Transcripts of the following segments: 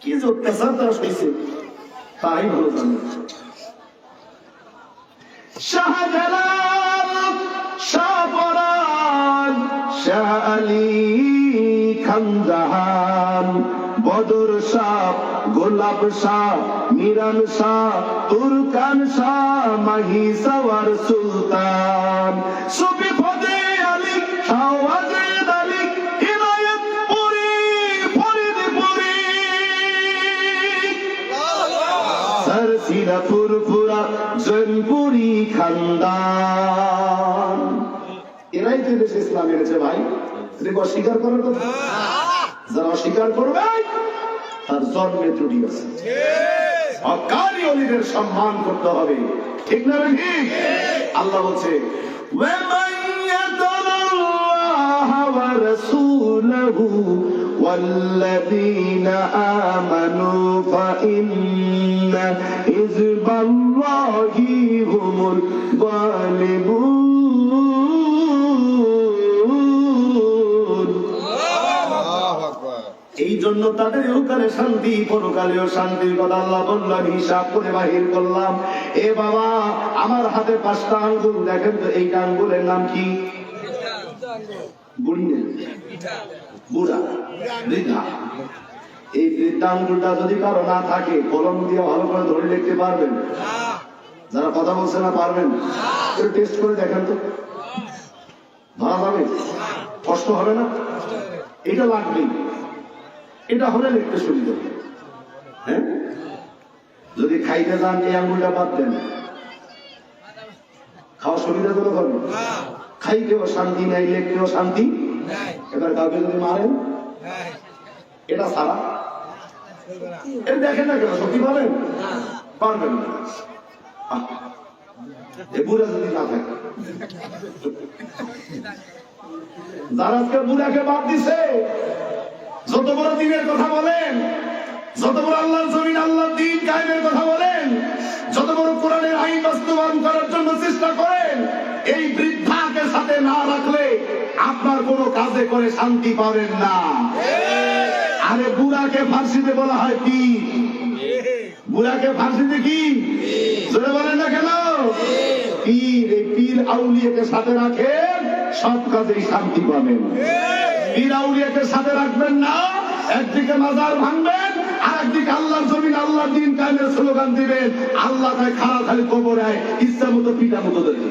কি যে অত্যাচার তারা সইছে তাই ভালো জানে। শাহজালাল শাহপরান শাহ খানজাহান বদর শাহ, গোলাপ শাহ, মিরান শাহ, তুরকান শাহ, মাহি সওয়ার সুলতান। এরাই তো দেশে ইসলাম এনেছে ভাই তুমি কি অস্বীকার করার কথা যারা অস্বীকার করবে তার জন্মে ত্রুটি আছে অকারী অলিদের সম্মান করতে হবে ঠিক না রে ঠিক আল্লাহ বলছে وَمَن يَطَعِ اللَّهَ وَرَسُولَهُ وَالَّذِينَ آمَنُوا فَإِنَّ حِزْبَ اللَّهِ هُمُ الْغَالِبُونَ জন্য তাদের ইহকালে শান্তি, পরকালেও শান্তির কথা আল্লাহ বললাম হিসাব করে বাহির করলাম। এ বাবা, আমার হাতে পাঁচটা আঙ্গুল, দেখেন তো এই আঙ্গুলের নাম কি? এই বৃদ্ধা আঙ্গুলটা যদি কারও না থাকে, কলম দিয়ে ভালো করে ধরে লিখতে পারবেন? যারা কথা বলছে না, পারবেন? একটু টেস্ট করে দেখেন তো। ধরা যাবে কষ্ট হবে না? এটা লাগবেই। এটা হলে লিখতে সুবিধা হবে। হ্যাঁ? যদি খাইতে যান এই আঙ্গুলটা বাদ দেন। খাওয়া সুবিধা করে হবে খাইতেও শান্তি নাই লিখতেও শান্তি এবার কাউকে যদি মারেন এটা সারা। এটা দেখেন না কেন সত্যি পারেন পারবেন না। বুড়া যদি না থাকে। যারা আজকে বুড়াকে বাদ দিছে যত বড় দিনের কথা বলেন, যত বড় আল্লাহর জমিন, আল্লাহর দিন কায়েমের কথা বলেন, যত বড় কোরআনের আইন বাস্তবায়ন করার জন্য চেষ্টা করেন, এই বৃদ্ধাকে সাথে না রাখলে আপনার কোনো কাজে করে শান্তি পাবেন না। আরে বুড়াকে ফার্সিতে বলা হয় কি? বুড়াকে ফার্সিতে কি? জোরে বলেন না কেন? পীর, এই পীর আউলিয়াকে সাথে রাখেন সব কাজেই শান্তি পাবেন। পীর আউলিয়াকে সাথে রাখবেন না। একদিকে মাজার ভাঙবেন আর একদিকে আল্লাহর জমিন, আল্লাহর দিন কায়েমের স্লোগান দিবেন। আল্লাহ তাই খাড়া খালি কবরে ইচ্ছা মতো পিতা মতো দেবে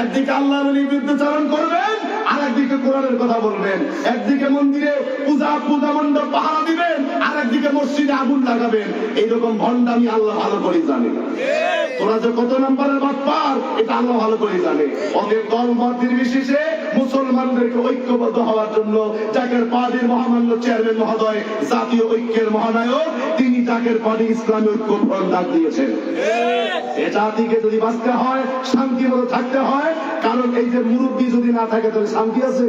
একদিকে আল্লাহর বিরুদ্ধাচরণ করবেন আর একদিকে কোরআনের কথা বলবেন। একদিকে মন্দিরে পূজা পূজা মণ্ডপ, পাহারা দিবেন আর একদিকে মসজিদে আগুন লাগাবেন। এইরকম ভণ্ডামি আল্লাহ ভালো করে জানে তোরা যে কত নম্বরের এটা আল্লাহ ভালো করে জানে। অতএব দল মত নির্বিশেষে মুসলমানদেরকে ঐক্যবদ্ধ হওয়ার জন্য জাকের পার্টির মহামান্য চেয়ারম্যান মহোদয় জাতীয় ঐক্যের মহানায়ক তিনি জাকের পার্টি ইসলামী ঐক্য ডাক দিয়েছেন এ জাতিকে যদি বাঁচতে হয় শান্তি মতো থাকতে হয় কারণ এই যে মুরব্বী যদি না থাকে তাহলে শান্তি আছে?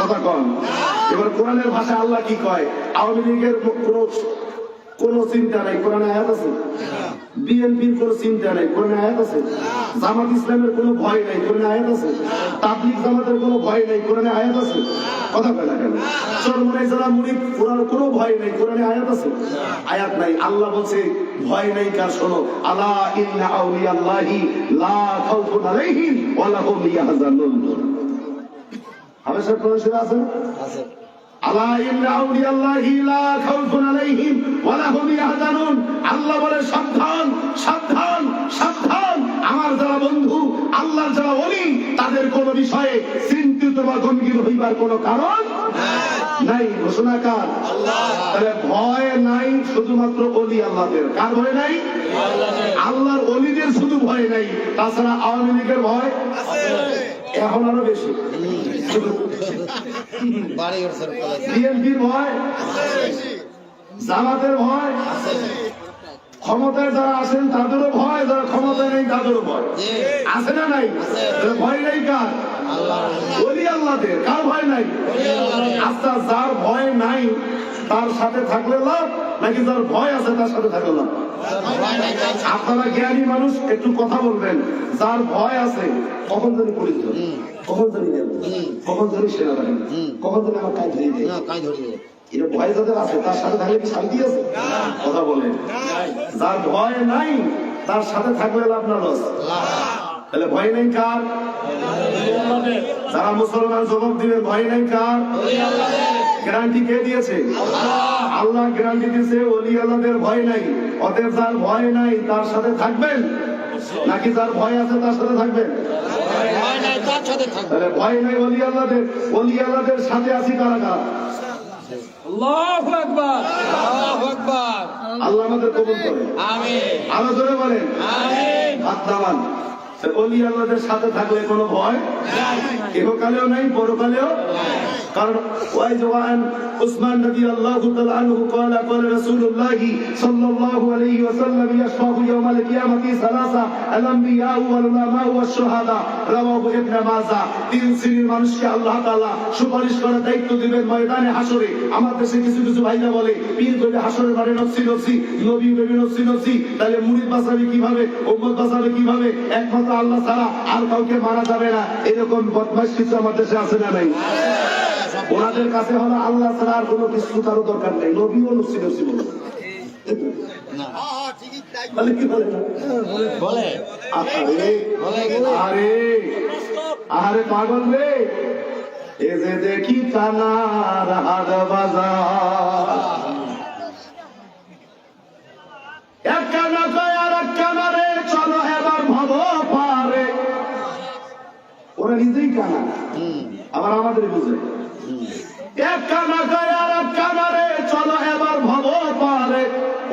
কথা কন। এবার কোরআনের ভাষায় আল্লাহ কি কয়? আওয়ামী লীগের কোন কোন চিন্তা নাই কোরআনে আয়াত আছে? বিএনপির কোন চিন্তা নাই কোরআনে আয়াত আছে? জামাত ইসলামের কোনো ভয় নাই কোরআনে আয়াত আছে? তাবলিগ জামাতের কোনো ভয় নাই কোরআনে আয়াত আছে? কথা না কেন? চরমনাই যারা কোরআন কোনো ভয় নাই কোরআনে আয়াত আছে? আয়াত নাই। আল্লাহ বলছে ভয় নাই কার শোনো। আলা ইন্না আউলিয়া আল্লাহি লা খাউফুন আলাইহিম ওয়া লা হুম ইয়াহজানুন হামেশা শরীফ আছে? আলা ইন্না আউলিয়া আল্লাহি লা খাউফুন আলাইহিম ওয়া লা হুম ইয়াহজানুন। বিষয়ে চিন্তিত বা গম্ভীর হইবার কোনো কারণ নাই, ঘোষণা কার? তাহলে ভয় নাই, শুধুমাত্র অলি আল্লাহদের। কার ভয় নাই? আল্লাহর অলিদের শুধু ভয় নাই, তাছাড়া আওয়ামী লীগের ভয় এখন আরও বেশি। বিএনপির ভয়, জামাতের ভয়, ক্ষমতায় যারা আছেন তাদেরও ভয়, যারা ক্ষমতায় নেই তাদেরও ভয়। আছে না নাই? ভয় নাই কার? বলি আল্লাহদের কার ভয় নাই? আচ্ছা যার ভয় নাই তার সাথে থাকলে লাভ? নাকি যার ভয় আছে তার সাথে থাকলে লাভ? ভয় নাই, ভয় নাই। আপনারা জ্ঞানী মানুষ একটু কথা বলবেন। যার ভয় আছে কখন জানি পুলিশ ধরে? কখন জানি কখন জানি সেনাবাহিনী? কখন জানি আমার কাজ দেয়। এটা ভয় যাদের আছে তার সাথে থাকলে কি শান্তি আছে? কথা বলেন। যার ভয় নাই তার সাথে থাকলে লাভ না লস? তাহলে ভয় নেই কার? যারা মুসলমান জবাব দিবে ভয় নেই কার? গ্যারান্টি কে দিয়েছে? আল্লাহ গ্যারান্টি দিয়েছে ওলি আল্লাহদের ভয় নাই। ওদের যার ভয় নাই তার সাথে থাকবেন? নাকি যার ভয় আছে তার সাথে থাকবেন? ভয় নাই তার সাথে থাকবে তাহলে ভয় নাই ওলি আল্লাহদের ওলি আল্লাহদের সাথে আছি কারা কারা? আল্লাহু আকবার। আল্লাহু আকবার। আল্লাহ আমাদের কবুল করে। আমিন। আরও জোরে বলেন। হাত অলি আল্লাহদের সাথে থাকলে কোনো ভয়? ইহকালেও নাই পরকালেও কারণ ওই জওয়ান উসমান রাদিয়াল্লাহু তাআলা আনহু قال قال رسول الله صلى الله عليه وسلم يشفع يوم القيامة ثلاثة الأنبياء والعلماء والشهداء رواه ابن ماجه তিন শ্রেণীর মানুষকে আল্লাহ তাআলা সুপারিশ করার দায়িত্ব দিবেন ময়দানে হাসরে আমার দেশে কিছু কিছু ভাইরা বলে পীর কইলে হাসরে বাড়ে নফসি নফসি নবী নবী নফসি নফসি তাহলে মুরিদ বাঁচাবে কিভাবে উম্মত বাঁচাবে কিভাবে একমাত্র আল্লাহ ছাড়া আর কাউকে মারা যাবে না এরকম বদমাইশ কিছু আমার দেশে আছে না নাই ওনাদের কাছে হলো আল্লাহ ছাড়া আর কোনো কিছু কারও দরকার নেই। নবীও নফসি নফসি বলে না। তাহলে কি বলে? না? বলে। আরে বলে আরে আরে পাগল রে। এ যে দেখি কানার হাট বাজার। এক কানা কয় আর এক কানা রে চলো এবার ভব পারে। ওরা নিজেই কানা। আবার আমাদের বুঝে। এক কানা কয় আর এক কানা রে চলো এবার ভব পারে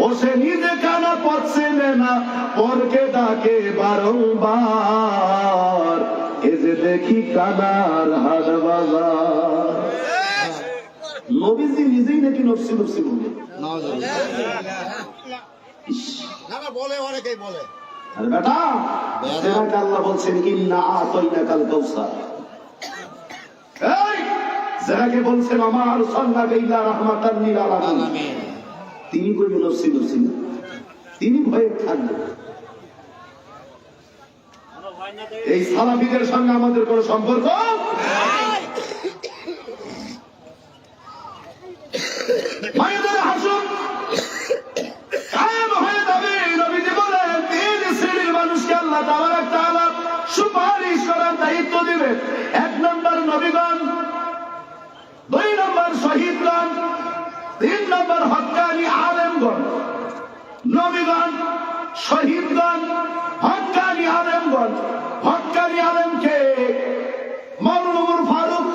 ও সে নিজে কানা পথ চেনে না পরকে ডাকে বারংবার। এ যে দেখি কানার হাট বাজার। নবীজি নিজেই নাকি নফসি নফসি বলে না না অনেকেই বলে। আরে বেটা আল্লাহ বলছেন ইন্না আতাইনা কাল কাউসার এই যেনাকে বলছেন আমার সন্না বেইলা রহমাতার লিল আলামিন। তিনি কইবে নফসি নফসি না তিনি ভয়ে থাকবেন এই সালাফিদের সঙ্গে আমাদের কোনো সম্পর্ক? মায়েদের আলেমগণ নবীগণ, শহীদগণ হক্কানি আলেমগণ হক্কানি আলেমকে মৌলানুর ফারুক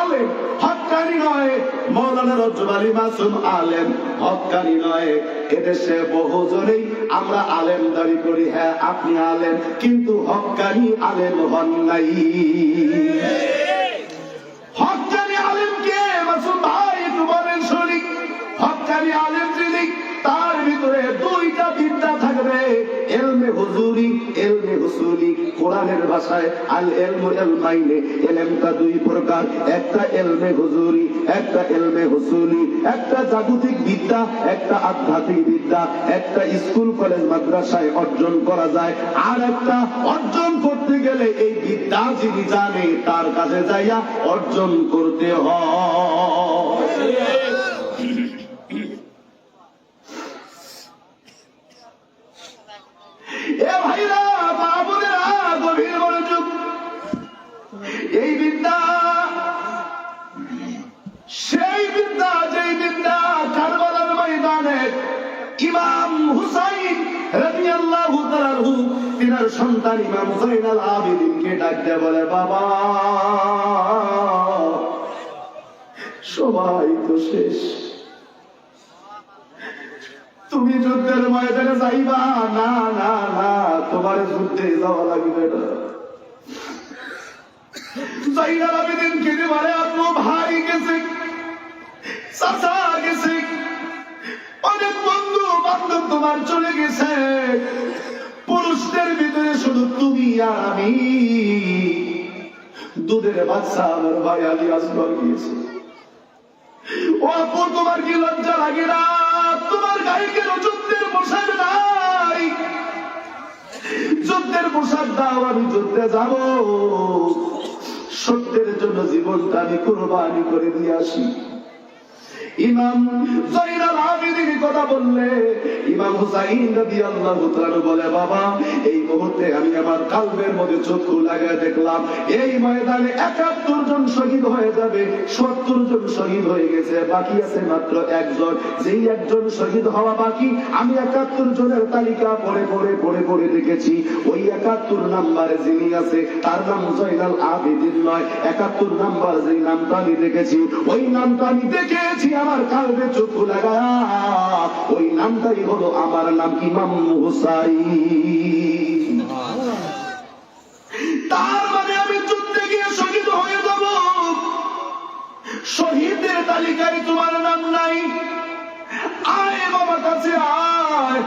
আলেম হক্কানি নয়, মৌলানা রজ্জুল আলী মাসুম আলেম হক্কানি নয়। এদেশে বহুজনেই আমরা আলেম দাবি করি হ্যাঁ আপনি আলেম, কিন্তু হক্কানি আলেম হন নাই। আলেম কে? মাসুম ভাই, একটু বলেন শুনি। হকানি আলেম কোরআনের ভাষায় আল এলমু এলমাইনে এলেমটা দুই প্রকার, একটা এলমে হুজুরি, একটা এলমে হুসুলি, একটা জাগতিক বিদ্যা, একটা আধ্যাত্মিক বিদ্যা, একটা স্কুল, কলেজ, মাদ্রাসায় অর্জন করা যায়, আর একটা অর্জন করতে গেলে এই বিদ্যা যিনি জানে, তার কাছে যাইয়া অর্জন করতে হয়। এ ভাইরা সন্তান ইমাম জাইনাল আবেদিনকে ডাক দিয়ে বলে, বাবা, সবাই তো শেষ। তুমি যুদ্ধের ময়দানে যাইবা? না না না, তোমার যুদ্ধে যাওয়া লাগবে না। জাইনাল আবেদিন কে বলে আপু ভাই গেছে, চাচা গেছে, অনেক বন্ধু বান্ধব তোমার চলে গেছে। পুরুষদের শুধু তুমি আর আমি। দুধের বাচ্চা আমার ভাই আলী আসবার গিয়েছে। ও আপু, তোমার কি লজ্জা লাগে না? তোমার গায়ে কেন যুদ্ধের পোশাক নাই? যুদ্ধের পোশাক দাও, আমি যুদ্ধে যাব। সত্যের জন্য জীবনটা আমি কোরবানি করে দিয়ে আসি। ইমাম আমি আমার কালবের মধ্যে চক্ষু লাগায় দেখলাম, এই ময়দানে 71 জন শহীদ যাবে 70 জন শহীদ গেছে, বাকি আছে মাত্র একজন। যেই একজন শহীদ হওয়া বাকি, আমি 71 জনের তালিকা পড়ে পড়ে পড়ে পড়ে দেখেছি। ওই 71 নাম্বারে যিনি আছে, তার নাম জয়নাল আবেদিন নয়। 71 নাম্বার যেই নামটা আমি দেখেছি, ওই নামটা আমি দেখেছি, আমার কালবে চক্ষু লাগা ওই নামটাই হলো আমার নাম ইমাম হুসাই তার মানে আমি যুদ্ধে গিয়ে শহীদ হয়ে যাব। শহীদের তালিকায় তোমার নাম নাই। আয় বাবা কাছে আয়।